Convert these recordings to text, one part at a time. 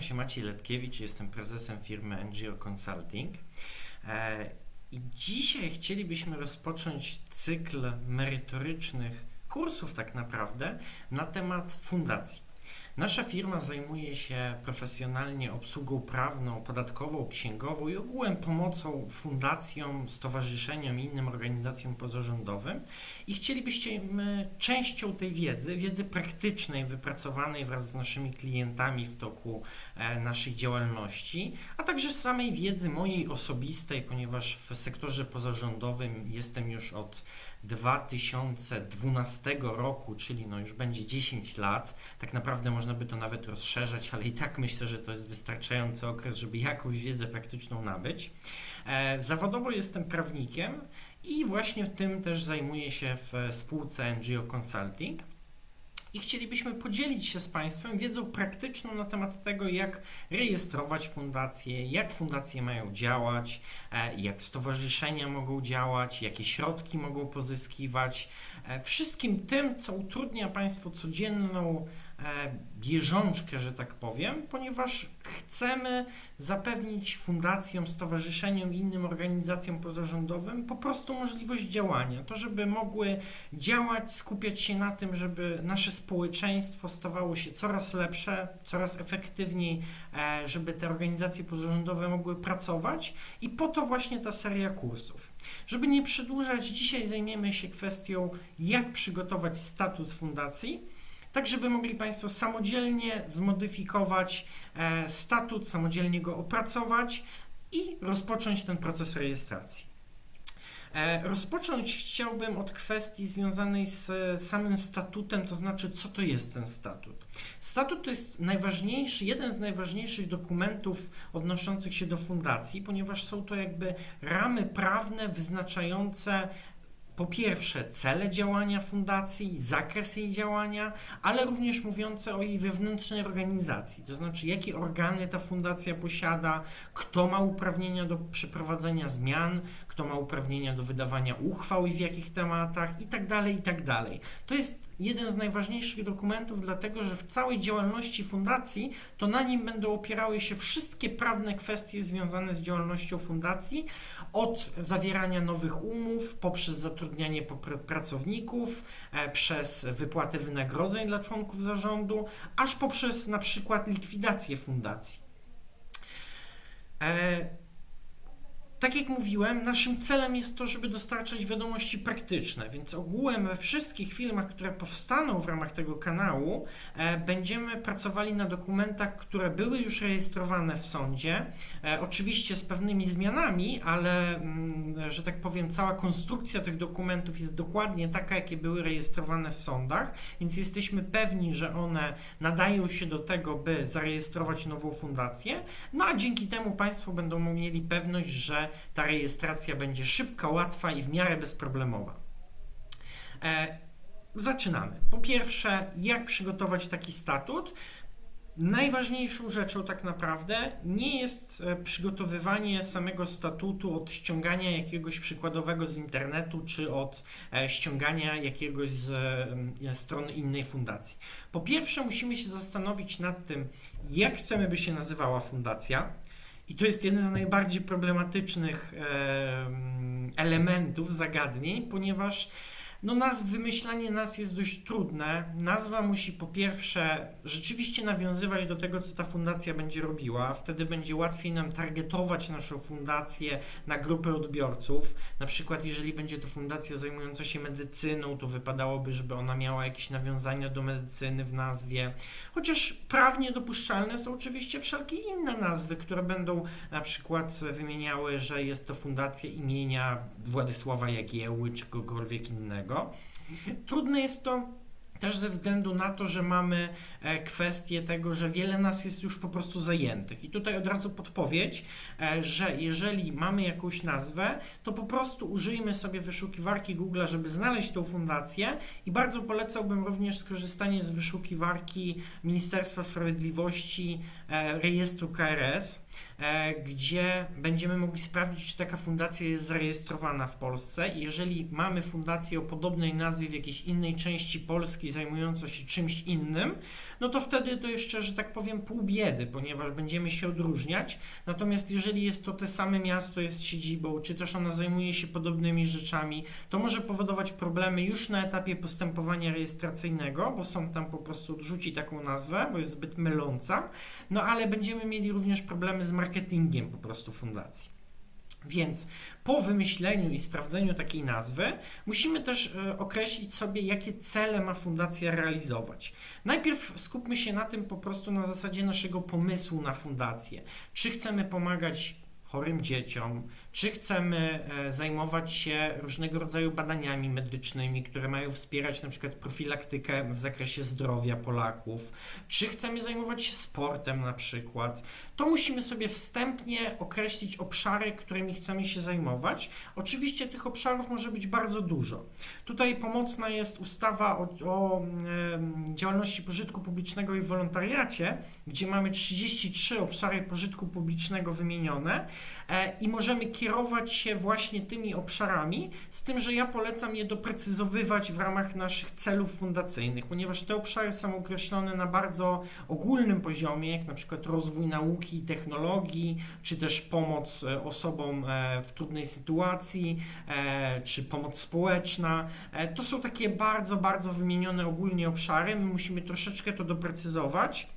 nazywam się Maciej Letkiewicz, jestem prezesem firmy NGO Consulting. E, I dzisiaj chcielibyśmy rozpocząć cykl merytorycznych kursów, tak naprawdę, na temat fundacji. Nasza firma zajmuje się profesjonalnie obsługą prawną, podatkową, księgową i ogółem pomocą fundacjom, stowarzyszeniom i innym organizacjom pozarządowym. I chcielibyście częścią tej wiedzy, wiedzy praktycznej, wypracowanej wraz z naszymi klientami w toku e, naszej działalności, a także samej wiedzy mojej osobistej, ponieważ w sektorze pozarządowym jestem już od 2012 roku, czyli no już będzie 10 lat. Tak naprawdę można by to nawet rozszerzać, ale i tak myślę, że to jest wystarczający okres, żeby jakąś wiedzę praktyczną nabyć. E, zawodowo jestem prawnikiem i właśnie w tym też zajmuję się w spółce NGO Consulting i chcielibyśmy podzielić się z Państwem wiedzą praktyczną na temat tego, jak rejestrować fundacje, jak fundacje mają działać, e, jak stowarzyszenia mogą działać, jakie środki mogą pozyskiwać. E, wszystkim tym, co utrudnia Państwu codzienną E, bieżączkę, że tak powiem, ponieważ chcemy zapewnić fundacjom, stowarzyszeniom i innym organizacjom pozarządowym po prostu możliwość działania. To, żeby mogły działać, skupiać się na tym, żeby nasze społeczeństwo stawało się coraz lepsze, coraz efektywniej, e, żeby te organizacje pozarządowe mogły pracować i po to właśnie ta seria kursów. Żeby nie przedłużać, dzisiaj zajmiemy się kwestią, jak przygotować statut fundacji tak żeby mogli Państwo samodzielnie zmodyfikować e, statut, samodzielnie go opracować i rozpocząć ten proces rejestracji. E, rozpocząć chciałbym od kwestii związanej z samym statutem, to znaczy, co to jest ten statut. Statut to jest najważniejszy, jeden z najważniejszych dokumentów odnoszących się do fundacji, ponieważ są to jakby ramy prawne wyznaczające po pierwsze cele działania fundacji, zakres jej działania, ale również mówiące o jej wewnętrznej organizacji, to znaczy jakie organy ta fundacja posiada, kto ma uprawnienia do przeprowadzenia zmian, kto ma uprawnienia do wydawania uchwał i w jakich tematach itd. Tak itd. Tak to jest jeden z najważniejszych dokumentów, dlatego że w całej działalności fundacji to na nim będą opierały się wszystkie prawne kwestie związane z działalnością fundacji, od zawierania nowych umów, poprzez zatrudnianie pracowników, e, przez wypłatę wynagrodzeń dla członków zarządu, aż poprzez na przykład likwidację fundacji. E, tak jak mówiłem, naszym celem jest to, żeby dostarczać wiadomości praktyczne, więc ogółem we wszystkich filmach, które powstaną w ramach tego kanału, e, będziemy pracowali na dokumentach, które były już rejestrowane w sądzie, e, oczywiście z pewnymi zmianami, ale, mm, że tak powiem, cała konstrukcja tych dokumentów jest dokładnie taka, jakie były rejestrowane w sądach, więc jesteśmy pewni, że one nadają się do tego, by zarejestrować nową fundację, no a dzięki temu Państwo będą mieli pewność, że ta rejestracja będzie szybka, łatwa i w miarę bezproblemowa. E, zaczynamy. Po pierwsze, jak przygotować taki statut? Najważniejszą rzeczą tak naprawdę nie jest e, przygotowywanie samego statutu od ściągania jakiegoś przykładowego z internetu, czy od e, ściągania jakiegoś z strony innej fundacji. Po pierwsze, musimy się zastanowić nad tym, jak chcemy, by się nazywała fundacja, i to jest jeden z najbardziej problematycznych elementów, zagadnień, ponieważ no nazw, wymyślanie nazw jest dość trudne. Nazwa musi po pierwsze rzeczywiście nawiązywać do tego, co ta fundacja będzie robiła. Wtedy będzie łatwiej nam targetować naszą fundację na grupy odbiorców. Na przykład, jeżeli będzie to fundacja zajmująca się medycyną, to wypadałoby, żeby ona miała jakieś nawiązania do medycyny w nazwie. Chociaż prawnie dopuszczalne są oczywiście wszelkie inne nazwy, które będą na przykład wymieniały, że jest to fundacja imienia Władysława Jagieły czy kogokolwiek innego. Trudne jest to też ze względu na to, że mamy e, kwestię tego, że wiele nas jest już po prostu zajętych. I tutaj od razu podpowiedź, e, że jeżeli mamy jakąś nazwę, to po prostu użyjmy sobie wyszukiwarki Google, żeby znaleźć tą fundację i bardzo polecałbym również skorzystanie z wyszukiwarki Ministerstwa Sprawiedliwości e, rejestru KRS, gdzie będziemy mogli sprawdzić, czy taka fundacja jest zarejestrowana w Polsce i jeżeli mamy fundację o podobnej nazwie w jakiejś innej części Polski, spółki zajmujące się czymś innym, no to wtedy to jeszcze, że tak powiem, pół biedy, ponieważ będziemy się odróżniać. Natomiast jeżeli jest to te same miasto, jest siedzibą, czy też ona zajmuje się podobnymi rzeczami, to może powodować problemy już na etapie postępowania rejestracyjnego, bo są tam po prostu odrzuci taką nazwę, bo jest zbyt myląca. No ale będziemy mieli również problemy z marketingiem po prostu fundacji. Więc po wymyśleniu i sprawdzeniu takiej nazwy, musimy też e, określić sobie, jakie cele ma fundacja realizować. Najpierw skupmy się na tym po prostu na zasadzie naszego pomysłu na fundację. Czy chcemy pomagać chorym dzieciom, czy chcemy e, zajmować się różnego rodzaju badaniami medycznymi, które mają wspierać na przykład profilaktykę w zakresie zdrowia Polaków, czy chcemy zajmować się sportem na przykład, to musimy sobie wstępnie określić obszary, którymi chcemy się zajmować. Oczywiście tych obszarów może być bardzo dużo. Tutaj pomocna jest ustawa o, o działalności pożytku publicznego i wolontariacie, gdzie mamy 33 obszary pożytku publicznego wymienione e, i możemy kierować się właśnie tymi obszarami, z tym, że ja polecam je doprecyzowywać w ramach naszych celów fundacyjnych, ponieważ te obszary są określone na bardzo ogólnym poziomie, jak na przykład rozwój nauki i technologii, czy też pomoc e, osobom e, w trudnej sytuacji, e, czy pomoc społeczna. To są takie bardzo, bardzo wymienione ogólnie obszary. My musimy troszeczkę to doprecyzować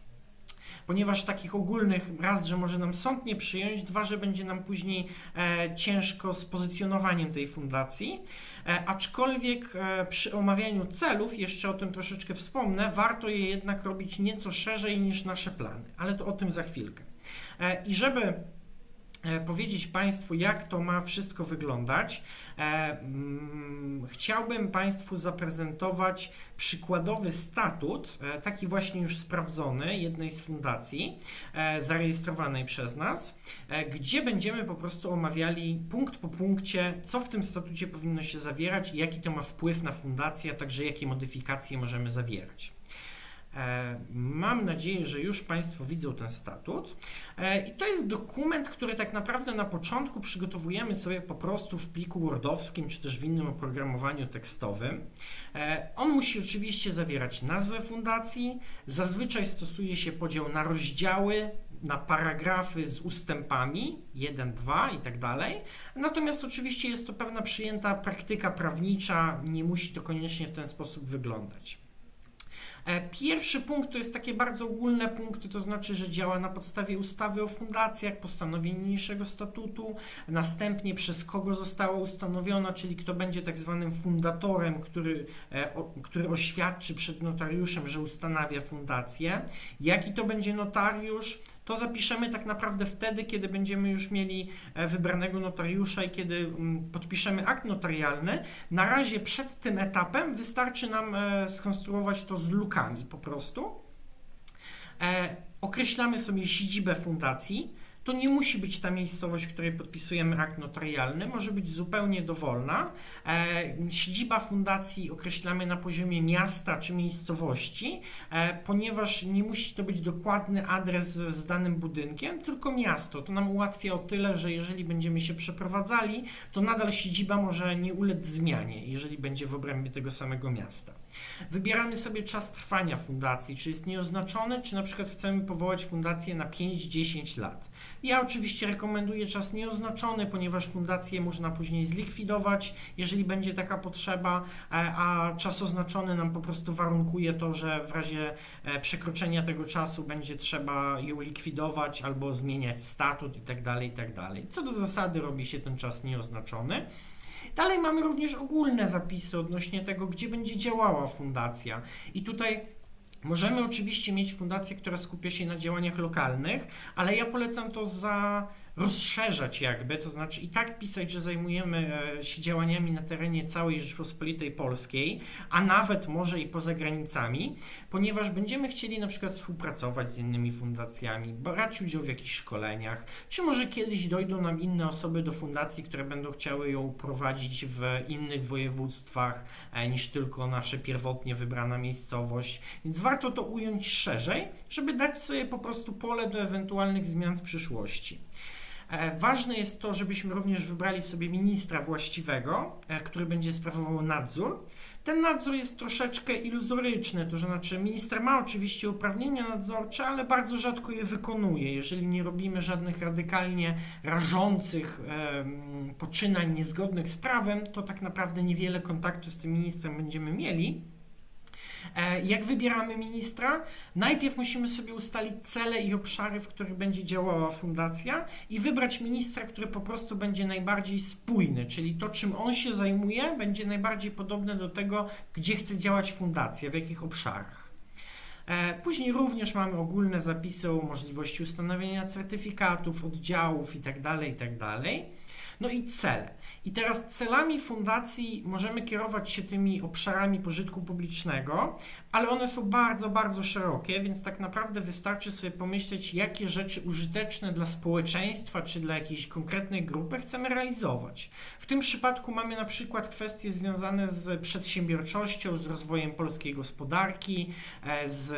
ponieważ takich ogólnych raz, że może nam sąd nie przyjąć, dwa, że będzie nam później e, ciężko z pozycjonowaniem tej fundacji. E, aczkolwiek e, przy omawianiu celów, jeszcze o tym troszeczkę wspomnę, warto je jednak robić nieco szerzej niż nasze plany, ale to o tym za chwilkę. I żeby powiedzieć Państwu, jak to ma wszystko wyglądać. E, mm, chciałbym Państwu zaprezentować przykładowy statut, e, taki właśnie już sprawdzony, jednej z fundacji zarejestrowanej przez nas, gdzie będziemy po prostu omawiali punkt po punkcie, co w tym statucie powinno się zawierać i jaki to ma wpływ na fundację, a także jakie modyfikacje możemy zawierać. E, mam nadzieję, że już Państwo widzą ten statut. E, I to jest dokument, który tak naprawdę na początku przygotowujemy sobie po prostu w pliku Wordowskim czy też w innym oprogramowaniu tekstowym. E, on musi oczywiście zawierać nazwę fundacji. Zazwyczaj stosuje się podział na rozdziały, na paragrafy z ustępami 1, 2 i tak dalej. Natomiast oczywiście jest to pewna przyjęta praktyka prawnicza, nie musi to koniecznie w ten sposób wyglądać. E, pierwszy punkt to jest takie bardzo ogólne punkty, to znaczy, że działa na podstawie ustawy o fundacjach, postanowień niniejszego statutu, następnie przez kogo została ustanowiona, czyli kto będzie tak zwanym fundatorem, który, e, który oświadczy przed notariuszem, że ustanawia fundację, jaki to będzie notariusz, to zapiszemy tak naprawdę wtedy, kiedy będziemy już mieli e, wybranego notariusza i kiedy mm, podpiszemy akt notarialny. Na razie przed tym etapem wystarczy nam e, skonstruować to z lukami po prostu. E, określamy sobie siedzibę fundacji to nie musi być ta miejscowość, w której podpisujemy akt notarialny, może być zupełnie dowolna. E, siedziba fundacji określamy na poziomie miasta czy miejscowości, e, ponieważ nie musi to być dokładny adres z danym budynkiem, tylko miasto. To nam ułatwia o tyle, że jeżeli będziemy się przeprowadzali, to nadal siedziba może nie ulec zmianie, jeżeli będzie w obrębie tego samego miasta. Wybieramy sobie czas trwania fundacji, czy jest nieoznaczony, czy na przykład chcemy powołać fundację na 5-10 lat. Ja oczywiście rekomenduję czas nieoznaczony, ponieważ fundację można później zlikwidować, jeżeli będzie taka potrzeba, e, a czas oznaczony nam po prostu warunkuje to, że w razie e, przekroczenia tego czasu będzie trzeba ją likwidować albo zmieniać statut itd. Tak itd. Tak Co do zasady robi się ten czas nieoznaczony. Dalej mamy również ogólne zapisy odnośnie tego, gdzie będzie działała fundacja. I tutaj Możemy oczywiście mieć fundację, która skupia się na działaniach lokalnych, ale ja polecam to za rozszerzać jakby, to znaczy i tak pisać, że zajmujemy e, się działaniami na terenie całej Rzeczpospolitej Polskiej, a nawet może i poza granicami, ponieważ będziemy chcieli na przykład współpracować z innymi fundacjami, brać udział w jakichś szkoleniach, czy może kiedyś dojdą nam inne osoby do fundacji, które będą chciały ją prowadzić w innych województwach e, niż tylko nasze pierwotnie wybrana miejscowość, więc warto to ująć szerzej, żeby dać sobie po prostu pole do ewentualnych zmian w przyszłości. E, Ważne jest to, żebyśmy również wybrali sobie ministra właściwego, e, który będzie sprawował nadzór. Ten nadzór jest troszeczkę iluzoryczny, to znaczy minister ma oczywiście uprawnienia nadzorcze, ale bardzo rzadko je wykonuje. Jeżeli nie robimy żadnych radykalnie rażących em, poczynań niezgodnych z prawem, to tak naprawdę niewiele kontaktu z tym ministrem będziemy mieli. E, Jak wybieramy ministra? Najpierw musimy sobie ustalić cele i obszary, w których będzie działała fundacja i wybrać ministra, który po prostu będzie najbardziej spójny, czyli to, czym on się zajmuje, będzie najbardziej podobne do tego, gdzie chce działać fundacja, w jakich obszarach. E, Później również mamy ogólne zapisy o możliwości ustanowienia certyfikatów, oddziałów itd., itd. No i cele. I teraz celami fundacji możemy kierować się tymi obszarami pożytku publicznego, ale one są bardzo, bardzo szerokie, więc tak naprawdę wystarczy sobie pomyśleć, jakie rzeczy użyteczne dla społeczeństwa czy dla jakiejś konkretnej grupy chcemy realizować. W tym przypadku mamy na przykład kwestie związane z przedsiębiorczością, z rozwojem polskiej gospodarki, e, z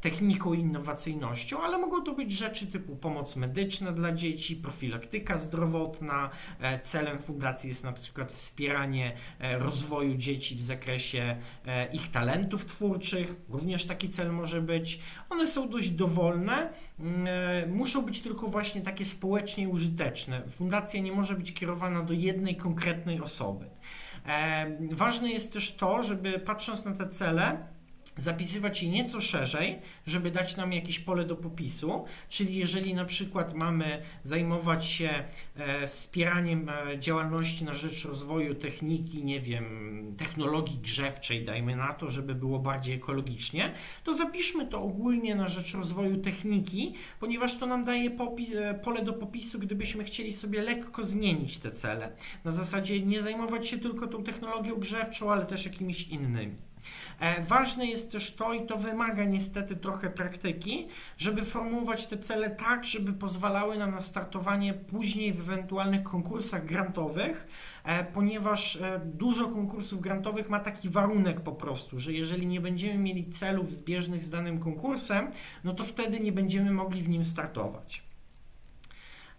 techniką i innowacyjnością, ale mogą to być rzeczy typu pomoc medyczna dla dzieci, profilaktyka zdrowotna. E, Celem fundacji jest na przykład wspieranie e, rozwoju dzieci w zakresie e, ich talentów twórczych. Również taki cel może być. One są dość dowolne, mm, muszą być tylko właśnie takie społecznie użyteczne. Fundacja nie może być kierowana do jednej konkretnej osoby. Ważne jest też to, żeby patrząc na te cele, zapisywać je nieco szerzej, żeby dać nam jakieś pole do popisu, czyli jeżeli na przykład mamy zajmować się e, wspieraniem e, działalności na rzecz rozwoju techniki, nie wiem, technologii grzewczej, dajmy na to, żeby było bardziej ekologicznie, to zapiszmy to ogólnie na rzecz rozwoju techniki, ponieważ to nam daje popis, e, pole do popisu, gdybyśmy chcieli sobie lekko zmienić te cele. Na zasadzie nie zajmować się tylko tą technologią grzewczą, ale też jakimiś innymi. E, Ważne jest też to, i to wymaga niestety trochę praktyki, żeby formułować te cele tak, żeby pozwalały nam na startowanie później w ewentualnych konkursach grantowych, e, ponieważ e, dużo konkursów grantowych ma taki warunek po prostu, że jeżeli nie będziemy mieli celów zbieżnych z danym konkursem, no to wtedy nie będziemy mogli w nim startować.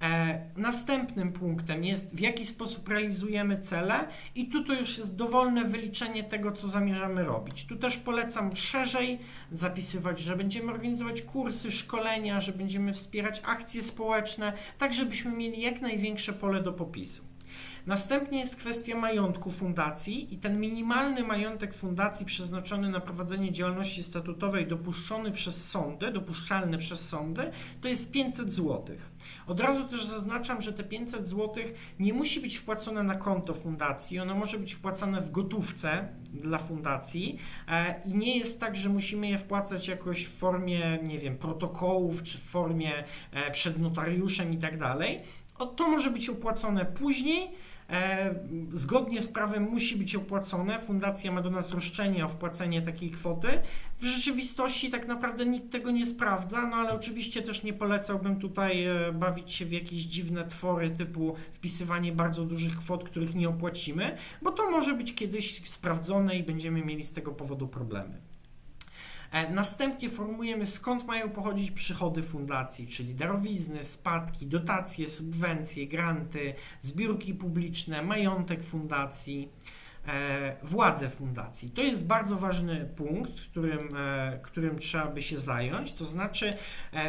E, następnym punktem jest, w jaki sposób realizujemy cele, i tu to już jest dowolne wyliczenie tego, co zamierzamy robić. Tu też polecam szerzej zapisywać, że będziemy organizować kursy, szkolenia, że będziemy wspierać akcje społeczne, tak żebyśmy mieli jak największe pole do popisu. Następnie jest kwestia majątku fundacji i ten minimalny majątek fundacji przeznaczony na prowadzenie działalności statutowej dopuszczony przez sądy, dopuszczalny przez sądy, to jest 500 zł. Od razu też zaznaczam, że te 500 zł nie musi być wpłacone na konto fundacji, ono może być wpłacane w gotówce dla fundacji e, i nie jest tak, że musimy je wpłacać jakoś w formie, nie wiem, protokołów czy w formie e, przed notariuszem i tak dalej. To może być opłacone później. E, zgodnie z prawem musi być opłacone. Fundacja ma do nas roszczenie o wpłacenie takiej kwoty. W rzeczywistości tak naprawdę nikt tego nie sprawdza, no ale oczywiście też nie polecałbym tutaj e, bawić się w jakieś dziwne twory typu wpisywanie bardzo dużych kwot, których nie opłacimy, bo to może być kiedyś sprawdzone i będziemy mieli z tego powodu problemy. E, Następnie formujemy skąd mają pochodzić przychody fundacji, czyli darowizny, spadki, dotacje, subwencje, granty, zbiórki publiczne, majątek fundacji, e, władze fundacji. To jest bardzo ważny punkt, którym, e, którym trzeba by się zająć. To znaczy,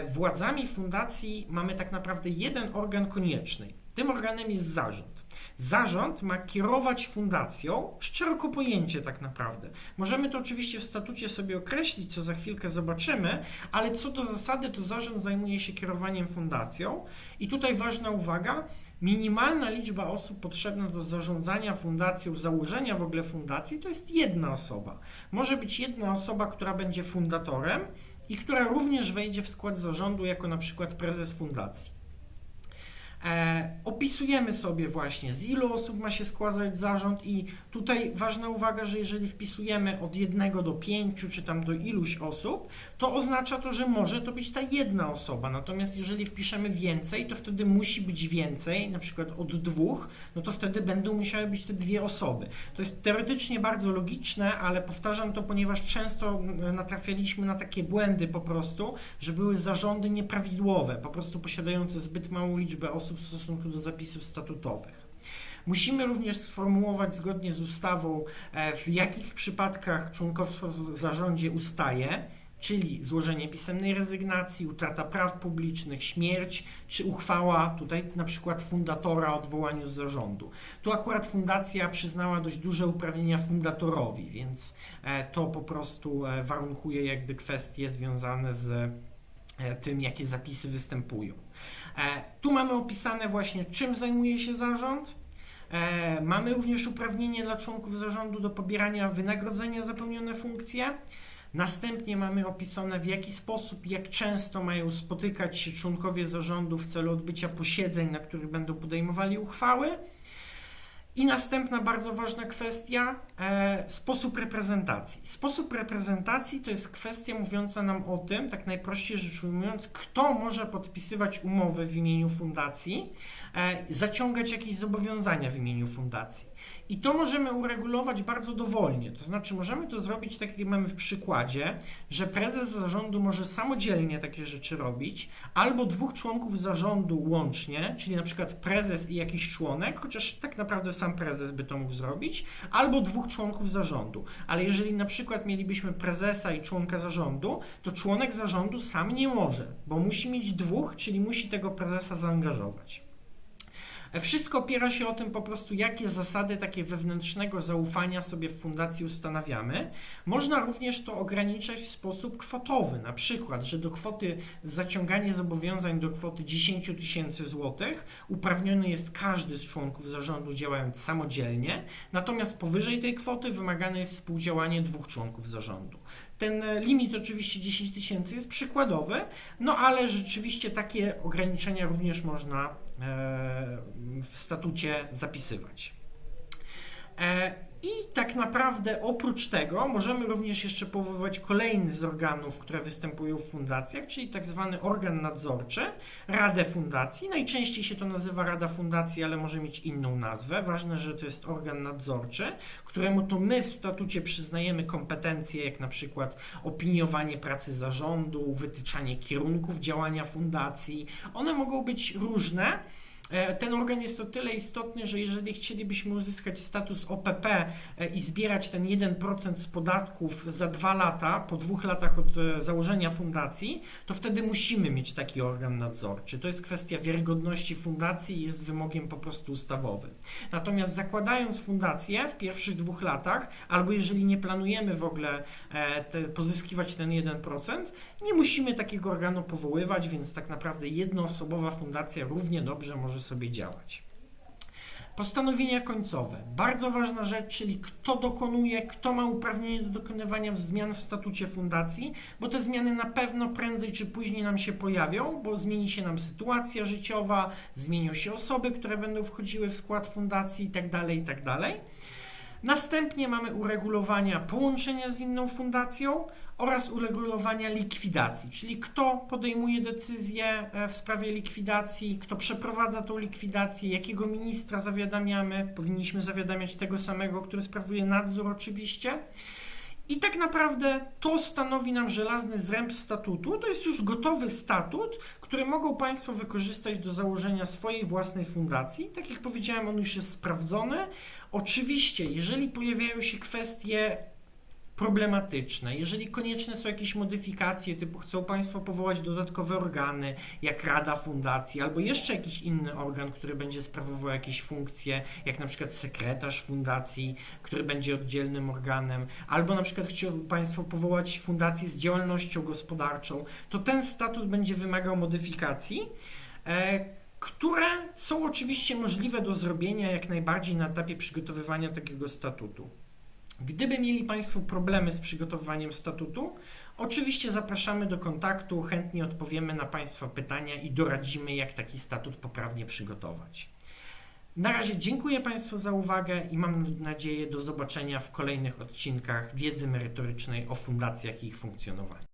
władzami fundacji mamy tak naprawdę jeden organ konieczny. Tym organem jest zarząd. Zarząd ma kierować fundacją, szeroko pojęcie tak naprawdę. Możemy to oczywiście w statucie sobie określić, co za chwilkę zobaczymy, ale co do zasady, to zarząd zajmuje się kierowaniem fundacją. I tutaj ważna uwaga, minimalna liczba osób potrzebna do zarządzania fundacją, założenia w ogóle fundacji, to jest jedna osoba. Może być jedna osoba, która będzie fundatorem i która również wejdzie w skład zarządu jako na przykład prezes fundacji. E, opisujemy sobie właśnie, z ilu osób ma się składać zarząd, i tutaj ważna uwaga, że jeżeli wpisujemy od jednego do pięciu, czy tam do iluś osób, to oznacza to, że może to być ta jedna osoba. Natomiast jeżeli wpiszemy więcej, to wtedy musi być więcej, na przykład od dwóch, no to wtedy będą musiały być te dwie osoby. To jest teoretycznie bardzo logiczne, ale powtarzam to, ponieważ często natrafialiśmy na takie błędy po prostu, że były zarządy nieprawidłowe, po prostu posiadające zbyt małą liczbę osób w stosunku do zapisów statutowych. Musimy również sformułować zgodnie z ustawą, e, w jakich przypadkach członkostwo w zarządzie ustaje, czyli złożenie pisemnej rezygnacji, utrata praw publicznych, śmierć, czy uchwała tutaj na przykład fundatora o odwołaniu z zarządu. Tu akurat fundacja przyznała dość duże uprawnienia fundatorowi, więc e, to po prostu e, warunkuje jakby kwestie związane z tym, jakie zapisy występują. E, Tu mamy opisane właśnie, czym zajmuje się zarząd. E, Mamy również uprawnienie dla członków zarządu do pobierania wynagrodzenia za pełnione funkcje. Następnie mamy opisane, w jaki sposób, jak często mają spotykać się członkowie zarządu w celu odbycia posiedzeń, na których będą podejmowali uchwały. I następna bardzo ważna kwestia, e, sposób reprezentacji. Sposób reprezentacji to jest kwestia mówiąca nam o tym, tak najprościej rzecz ujmując, kto może podpisywać umowy w imieniu fundacji, zaciągać jakieś zobowiązania w imieniu fundacji. I to możemy uregulować bardzo dowolnie. To znaczy, możemy to zrobić tak, jak mamy w przykładzie, że prezes zarządu może samodzielnie takie rzeczy robić, albo dwóch członków zarządu łącznie, czyli na przykład prezes i jakiś członek, chociaż tak naprawdę sam prezes by to mógł zrobić, albo dwóch członków zarządu. Ale jeżeli na przykład mielibyśmy prezesa i członka zarządu, to członek zarządu sam nie może, bo musi mieć dwóch, czyli musi tego prezesa zaangażować. Wszystko opiera się o tym po prostu, jakie zasady takie wewnętrznego zaufania sobie w fundacji ustanawiamy. Można również to ograniczać w sposób kwotowy, na przykład, że do kwoty zaciąganie zobowiązań do kwoty 10 tysięcy złotych uprawniony jest każdy z członków zarządu działając samodzielnie, natomiast powyżej tej kwoty wymagane jest współdziałanie dwóch członków zarządu. Ten e, limit oczywiście 10 tysięcy jest przykładowy, no ale rzeczywiście takie ograniczenia również można w statucie zapisywać. I tak naprawdę oprócz tego możemy również jeszcze powoływać kolejny z organów, które występują w fundacjach, czyli tak zwany organ nadzorczy, Radę Fundacji. Najczęściej się to nazywa Rada Fundacji, ale może mieć inną nazwę. Ważne, że to jest organ nadzorczy, któremu to my w statucie przyznajemy kompetencje, jak na przykład opiniowanie pracy zarządu, wytyczanie kierunków działania fundacji. One mogą być różne. E, Ten organ jest o tyle istotny, że jeżeli chcielibyśmy uzyskać status OPP e, i zbierać ten 1% z podatków za dwa lata, po dwóch latach od e, założenia fundacji, to wtedy musimy mieć taki organ nadzorczy. To jest kwestia wiarygodności fundacji i jest wymogiem po prostu ustawowym. Natomiast zakładając fundację w pierwszych dwóch latach, albo jeżeli nie planujemy w ogóle te, pozyskiwać ten 1%, nie musimy takiego organu powoływać, więc tak naprawdę jednoosobowa fundacja równie dobrze może sobie działać. Postanowienia końcowe. Bardzo ważna rzecz, czyli kto dokonuje, kto ma uprawnienie do dokonywania zmian w statucie fundacji, bo te zmiany na pewno prędzej czy później nam się pojawią, bo zmieni się nam sytuacja życiowa, zmienią się osoby, które będą wchodziły w skład fundacji itd. itd. Następnie mamy uregulowania połączenia z inną fundacją oraz uregulowania likwidacji, czyli kto podejmuje decyzję e, w sprawie likwidacji, kto przeprowadza tą likwidację, jakiego ministra zawiadamiamy. Powinniśmy zawiadamiać tego samego, który sprawuje nadzór oczywiście. I tak naprawdę to stanowi nam żelazny zręb statutu. To jest już gotowy statut, który mogą Państwo wykorzystać do założenia swojej własnej fundacji. Tak jak powiedziałem, on już jest sprawdzony. Oczywiście, jeżeli pojawiają się kwestie problematyczne, jeżeli konieczne są jakieś modyfikacje, typu chcą Państwo powołać dodatkowe organy, jak Rada Fundacji, albo jeszcze jakiś inny organ, który będzie sprawował jakieś funkcje, jak na przykład sekretarz fundacji, który będzie oddzielnym organem, albo na przykład chcą Państwo powołać fundację z działalnością gospodarczą, to ten statut będzie wymagał modyfikacji. E, które są oczywiście możliwe do zrobienia jak najbardziej na etapie przygotowywania takiego statutu. Gdyby mieli Państwo problemy z przygotowywaniem statutu, oczywiście zapraszamy do kontaktu, chętnie odpowiemy na Państwa pytania i doradzimy, jak taki statut poprawnie przygotować. Na razie dziękuję Państwu za uwagę i mam nadzieję do zobaczenia w kolejnych odcinkach wiedzy merytorycznej o fundacjach i ich funkcjonowaniu.